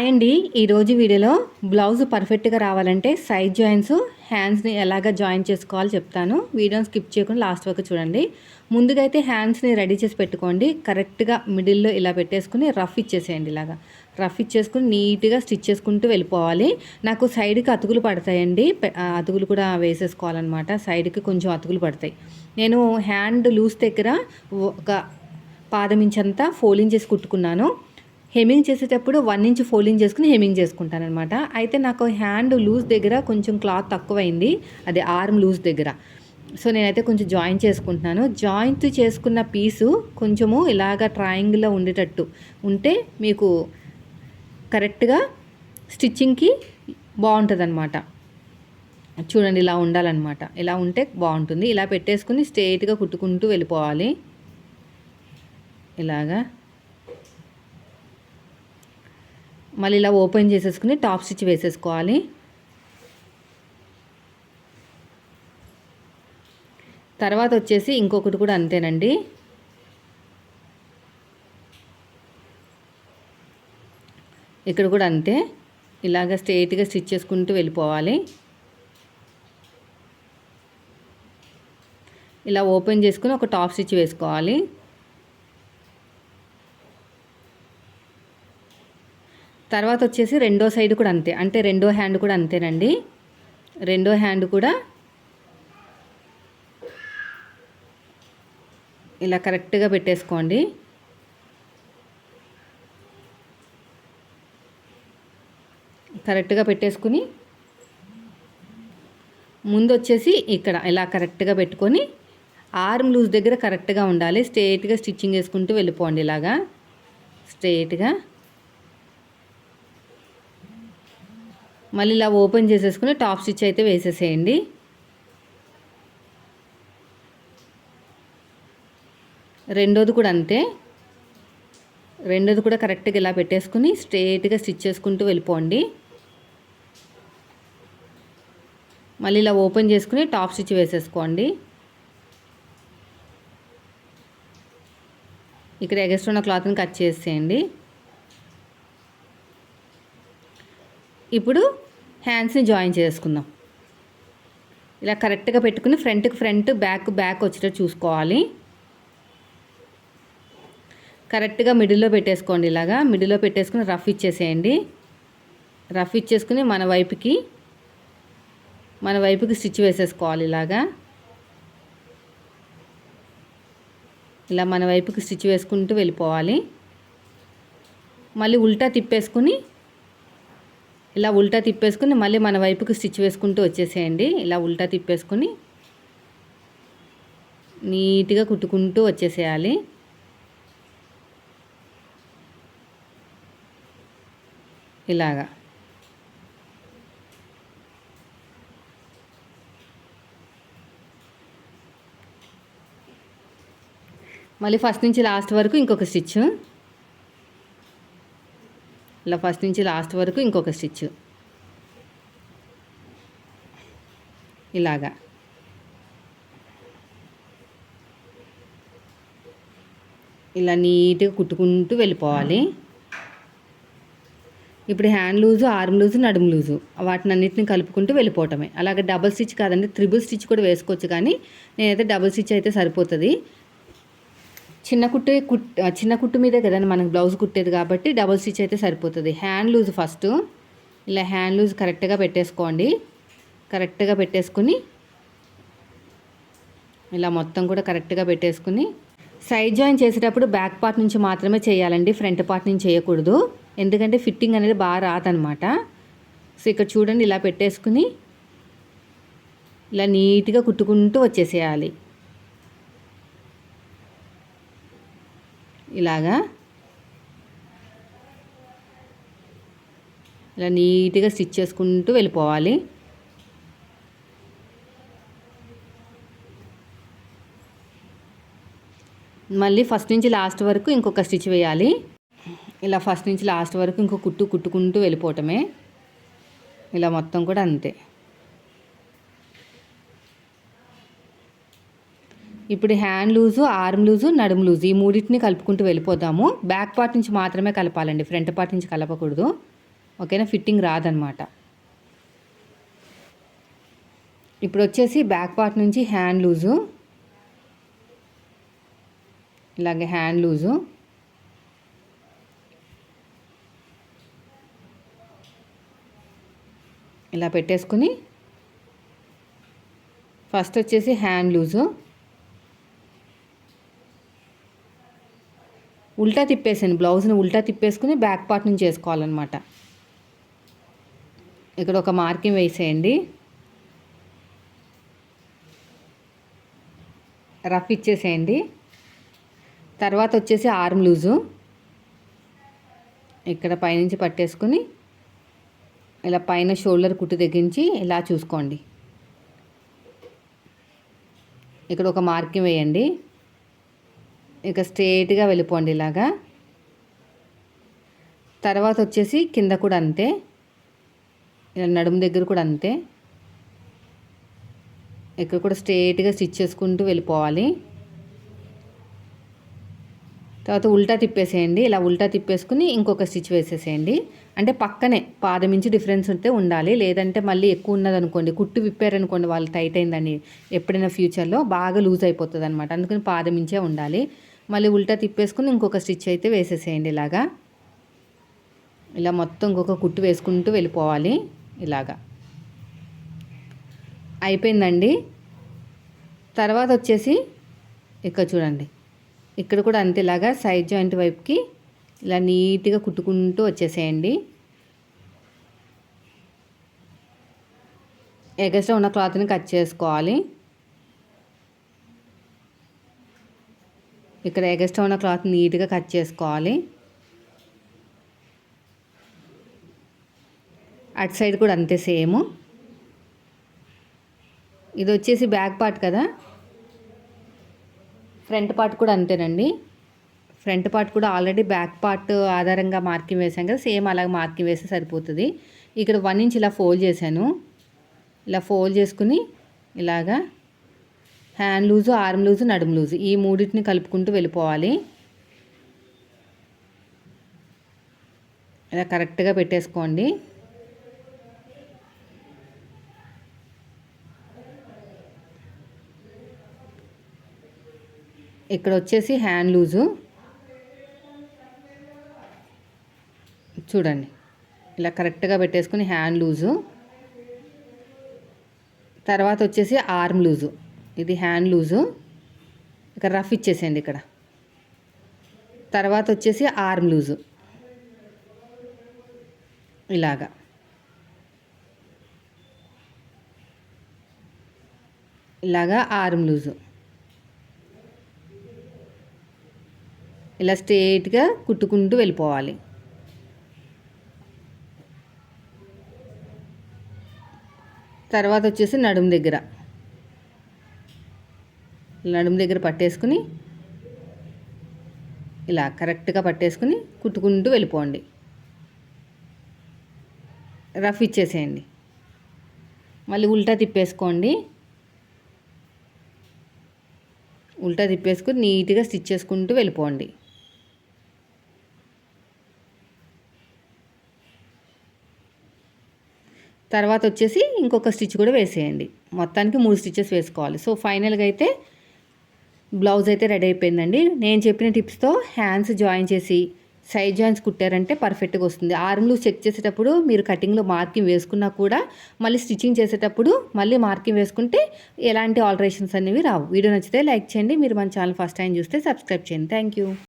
Hi అండి. ఈరోజు వీడియోలో బ్లౌజ్ పర్ఫెక్ట్గా రావాలంటే సైడ్ జాయింట్స్ హ్యాండ్స్ని ఎలాగ జాయిన్ చేసుకోవాలో చెప్తాను. వీడియోని స్కిప్ చేయకుండా లాస్ట్ వరకు చూడండి. ముందుగా అయితే హ్యాండ్స్ని రెడీ చేసి పెట్టుకోండి. కరెక్ట్గా మిడిల్లో ఇలా పెట్టేసుకుని రఫ్ ఇచ్చేసేయండి ఇలాగా. రఫ్ ఇచ్చేసుకుని నీట్గా స్టిచ్ చేసుకుంటూ వెళ్ళిపోవాలి. నాకు సైడ్కి అతుకులు పడతాయండి. అతుకులు కూడా వేసేసుకోవాలన్నమాట. సైడ్కి కొంచెం అతుకులు పడతాయి. నేను హ్యాండ్ లూజ్ దగ్గర ఒక పాదం ఇంచంతా చేసి కుట్టుకున్నాను. హెమింగ్ చేసేటప్పుడు వన్ ఇంచ్ ఫోల్డింగ్ చేసుకుని హెమింగ్ చేసుకుంటాను అనమాట అయితే నాకు హ్యాండ్ లూజ్ దగ్గర కొంచెం క్లాత్ తక్కువైంది. అది ఆర్మ్ లూజ్ దగ్గర. సో నేనైతే కొంచెం జాయిన్ చేసుకుంటున్నాను. జాయింట్ చేసుకున్న పీసు కొంచెము ఇలాగ ట్రయాంగిల్లో ఉండేటట్టు. ఉంటే మీకు కరెక్ట్గా స్టిచ్చింగ్కి బాగుంటుంది అనమాట చూడండి ఇలా ఉండాలన్నమాట. ఇలా ఉంటే బాగుంటుంది. ఇలా పెట్టేసుకుని స్ట్రేట్గా కుట్టుకుంటూ వెళ్ళిపోవాలి. ఇలాగా. మళ్ళీ ఇలా ఓపెన్ చేసేసుకుని టాప్ స్టిచ్ వేసేసుకోవాలి. తర్వాత వచ్చేసి ఇంకొకటి కూడా అంతేనండి. ఇక్కడ కూడా అంతే. ఇలాగ స్ట్రేట్గా స్టిచ్ చేసుకుంటూ వెళ్ళిపోవాలి. ఇలా ఓపెన్ చేసుకుని ఒక టాప్ స్టిచ్ వేసుకోవాలి. తర్వాత వచ్చేసి రెండో సైడ్ కూడా అంతే. అంటే రెండో హ్యాండ్ కూడా అంతేనండి. రెండో హ్యాండ్ కూడా ఇలా కరెక్ట్గా పెట్టేసుకోండి. కరెక్ట్గా పెట్టేసుకుని ముందు వచ్చేసి ఇక్కడ ఇలా కరెక్ట్గా పెట్టుకొని ఆర్మ్ లూజ్ దగ్గర కరెక్ట్గా ఉండాలి. స్ట్రేట్గా స్టిచ్చింగ్ వేసుకుంటూ వెళ్ళిపోండి ఇలాగా. స్ట్రేట్గా మళ్ళీ ఇలా ఓపెన్ చేసేసుకుని టాప్ స్టిచ్ అయితే వేసేసేయండి. రెండోది కూడా అంతే. రెండోది కూడా కరెక్ట్గా ఇలా పెట్టేసుకుని స్ట్రేట్గా స్టిచ్ చేసుకుంటూ వెళ్ళిపోండి. మళ్ళీ ఇలా ఓపెన్ చేసుకుని టాప్ స్టిచ్ వేసేసుకోండి. ఇక్కడ ఎగస్ట్ ఉన్న క్లాత్ని కట్ చేసేయండి. ఇప్పుడు హ్యాండ్స్ని జాయిన్ చేసుకుందాం. ఇలా కరెక్ట్గా పెట్టుకుని ఫ్రంట్కి ఫ్రంట్ బ్యాక్ బ్యాక్ వచ్చేటట్టు చూసుకోవాలి. కరెక్ట్గా మిడిల్లో పెట్టేసుకోండి ఇలాగా. మిడిల్లో పెట్టేసుకుని రఫ్ ఇచ్చేసేయండి. రఫ్ ఇచ్చేసుకుని మన వైపుకి మన వైపుకి స్టిచ్ వేసేసుకోవాలి ఇలాగా. ఇలా మన వైపుకి స్టిచ్ వేసుకుంటూ వెళ్ళిపోవాలి. మళ్ళీ ఉల్టా తిప్పేసుకుని ఇలా ఉల్టా తిప్పేసుకుని మళ్ళీ మన వైపుకి స్టిచ్ వేసుకుంటూ వచ్చేసేయండి. ఇలా ఉల్టా తిప్పేసుకుని నీట్గా కుట్టుకుంటూ వచ్చేసేయాలి. ఇలాగా. మళ్ళీ ఫస్ట్ నుంచి లాస్ట్ వరకు ఇంకొక స్టిచ్ ఇలా ఫస్ట్ నుంచి లాస్ట్ వరకు ఇంకొక స్టిచ్. ఇలాగా. ఇలా నీట్గా కుట్టుకుంటూ వెళ్ళిపోవాలి. ఇప్పుడు హ్యాండ్ లూజు ఆర్మ్ లూజు నడుము లూజు వాటిని అన్నిటిని కలుపుకుంటూ వెళ్ళిపోవటమే. అలాగే డబల్ స్టిచ్ కాదండి త్రిబుల్ స్టిచ్ కూడా వేసుకోవచ్చు కానీ నేనైతే డబుల్ స్టిచ్ అయితే సరిపోతుంది. చిన్న కుట్టే కుట్ చిన్న కుట్టు మీదే కదండి మనకు బ్లౌజ్ కుట్టేది కాబట్టి డబుల్ స్టిచ్ అయితే సరిపోతుంది. Hand loose first. ఇలా హ్యాండ్ లూజ్ కరెక్ట్గా పెట్టేసుకోండి. కరెక్ట్గా పెట్టేసుకుని ఇలా మొత్తం కూడా కరెక్ట్గా పెట్టేసుకుని సైడ్ జాయిన్ చేసేటప్పుడు బ్యాక్ పార్ట్ నుంచి మాత్రమే చేయాలండి. ఫ్రంట్ పార్ట్ నుంచి చేయకూడదు. ఎందుకంటే ఫిట్టింగ్ అనేది బాగా రాదనమాట సో ఇక్కడ చూడండి ఇలా పెట్టేసుకుని ఇలా నీట్గా కుట్టుకుంటూ వచ్చేసేయాలి. ఇలాగా. ఇలా నీట్గా స్టిచ్ చేసుకుంటూ వెళ్ళిపోవాలి. మళ్ళీ ఫస్ట్ నుంచి లాస్ట్ వరకు ఇంకొక స్టిచ్ వేయాలి. ఇలా ఫస్ట్ నుంచి లాస్ట్ వరకు ఇంకో కుట్టు కుట్టుకుంటూ వెళ్ళిపోవటమే. ఇలా మొత్తం కూడా అంతే. ఇప్పుడు హ్యాండ్ లూజు ఆర్మ్ లూజు నడుము లూజు ఈ మూడింటిని కలుపుకుంటూ వెళ్ళిపోదాము. బ్యాక్ పార్ట్ నుంచి మాత్రమే కలపాలండి. ఫ్రంట్ పార్ట్ నుంచి కలపకూడదు. ఓకేనా? ఫిట్టింగ్ రాదనమాట. ఇప్పుడు వచ్చేసి బ్యాక్ పార్ట్ నుంచి హ్యాండ్ లూజు. ఇలాగే హ్యాండ్ లూజు. ఇలా పెట్టేసుకుని ఫస్ట్ వచ్చేసి హ్యాండ్ లూజు. ఉల్టా తిప్పేసాను. బ్లౌజ్ని ఉల్టా తిప్పేసుకుని బ్యాక్ పార్ట్ నుంచి వేసుకోవాలన్నమాట. ఇక్కడ ఒక మార్కింగ్ వేసేయండి. రఫ్ ఇచ్చేసేయండి. తర్వాత వచ్చేసి ఆర్మ్ లూజు. ఇక్కడ పైనుంచి పట్టేసుకుని ఇలా పైన షోల్డర్ కుట్టు తెగించి ఇలా చూసుకోండి. ఇక్కడ ఒక మార్కింగ్ వేయండి. ఇక స్ట్రేట్గా వెళ్ళిపోండి ఇలాగా. తర్వాత వచ్చేసి కింద కూడా అంతే. ఇలా నడుము దగ్గర కూడా అంతే. ఇక్కడ కూడా స్ట్రేట్గా స్టిచ్ చేసుకుంటూ వెళ్ళిపోవాలి. తర్వాత ఉల్టా తిప్పేసేయండి. ఇలా ఉల్టా తిప్పేసుకుని ఇంకొక స్టిచ్ వేసేసేయండి. అంటే పక్కనే పాదం ఇంచి డిఫరెన్స్ ఉంటే ఉండాలి. లేదంటే మళ్ళీ ఎక్కువ ఉన్నదనుకోండి కుట్టు విప్పారనుకోండి వాళ్ళు టైట్ అయిందని ఎప్పుడైనా ఫ్యూచర్లో బాగా లూజ్ అయిపోతుంది అనమాట అందుకని పాదం ఇంచే ఉండాలి. మళ్ళీ ఉల్టా తిప్పేసుకుని ఇంకొక స్టిచ్ అయితే వేసేసేయండి ఇలాగా. ఇలా మొత్తం ఇంకొక కుట్టు వేసుకుంటూ వెళ్ళిపోవాలి ఇలాగా. అయిపోయిందండి. తర్వాత వచ్చేసి ఇక్కడ చూడండి. ఇక్కడ కూడా అంతేలాగా సైడ్ జాయింట్ వైపుకి ఇలా నీట్గా కుట్టుకుంటూ వచ్చేసేయండి. ఎగస్ట్రా ఉన్న క్లాత్ని కట్ చేసుకోవాలి. ఇక్కడ ఎగస్ట్రా ఉన్న క్లాత్ నీట్గా కట్ చేసుకోవాలి. అటు సైడ్ కూడా అంతే సేమ్. ఇది వచ్చేసి బ్యాక్ పార్ట్ కదా? ఫ్రంట్ పార్ట్ కూడా అంతేనండి. ఫ్రంట్ పార్ట్ కూడా ఆల్రెడీ బ్యాక్ పార్ట్ ఆధారంగా మార్కింగ్ వేసాం కదా సేమ్ అలాగే మార్కింగ్ వేస్తే సరిపోతుంది. ఇక్కడ వన్ ఇంచ్ ఇలా ఫోల్డ్ చేశాను. ఇలా ఫోల్డ్ చేసుకుని ఇలాగా హ్యాండ్ లూజు ఆర్మ్ లూజు నడుము లూజు. ఈ మూడింటిని కలుపుకుంటూ వెళ్ళిపోవాలి. ఇలా కరెక్ట్గా పెట్టేసుకోండి. ఇక్కడ వచ్చేసి హ్యాండ్ లూజు. చూడండి. ఇలా కరెక్ట్గా పెట్టేసుకుని హ్యాండ్ లూజు. తర్వాత వచ్చేసి ఆర్మ్ లూజు. ఇది హ్యాండ్ లూజు. ఇక్కడ రఫ్ ఇచ్చేసేయండి ఇక్కడ. తర్వాత వచ్చేసి ఆర్మ్ లూజు. ఇలాగా. ఇలాగా ఆర్మ్ లూజు. ఇలా స్ట్రేట్గా కుట్టుకుంటూ వెళ్ళిపోవాలి. తర్వాత వచ్చేసి నడుము దగ్గర. నడుము దగ్గర పట్టేసుకుని ఇలా కరెక్ట్గా పట్టేసుకుని కుట్టుకుంటూ వెళ్ళిపోండి. రఫ్ ఇచ్చేసేయండి. మళ్ళీ ఉల్టా తిప్పేసుకోండి. ఉల్టా తిప్పేసుకుని నీట్గా స్టిచ్ చేసుకుంటూ వెళ్ళిపోండి. తర్వాత వచ్చేసి ఇంకొక స్టిచ్ కూడా వేసేయండి. మొత్తానికి మూడు స్టిచ్చెస్ వేసుకోవాలి. సో ఫైనల్గా అయితే బ్లౌజ్ అయితే రెడీ అయిపోయిందండి. నేను చెప్పిన టిప్స్తో హ్యాండ్స్ జాయిన్ చేసి సైడ్ జాయింట్స్ కుట్టారంటే పర్ఫెక్ట్గా వస్తుంది. ఆర్మ్లు చెక్ చేసేటప్పుడు మీరు కటింగ్లో మార్కింగ్ వేసుకున్నా కూడా మళ్ళీ స్టిచ్చింగ్ చేసేటప్పుడు మళ్ళీ మార్కింగ్ వేసుకుంటే ఎలాంటి ఆల్టరేషన్స్ అనేవి రావు. వీడియో నచ్చితే లైక్ చేయండి. మీరు మన ఛానల్ ఫస్ట్ టైం చూస్తే సబ్స్క్రైబ్ చేయండి. Thank you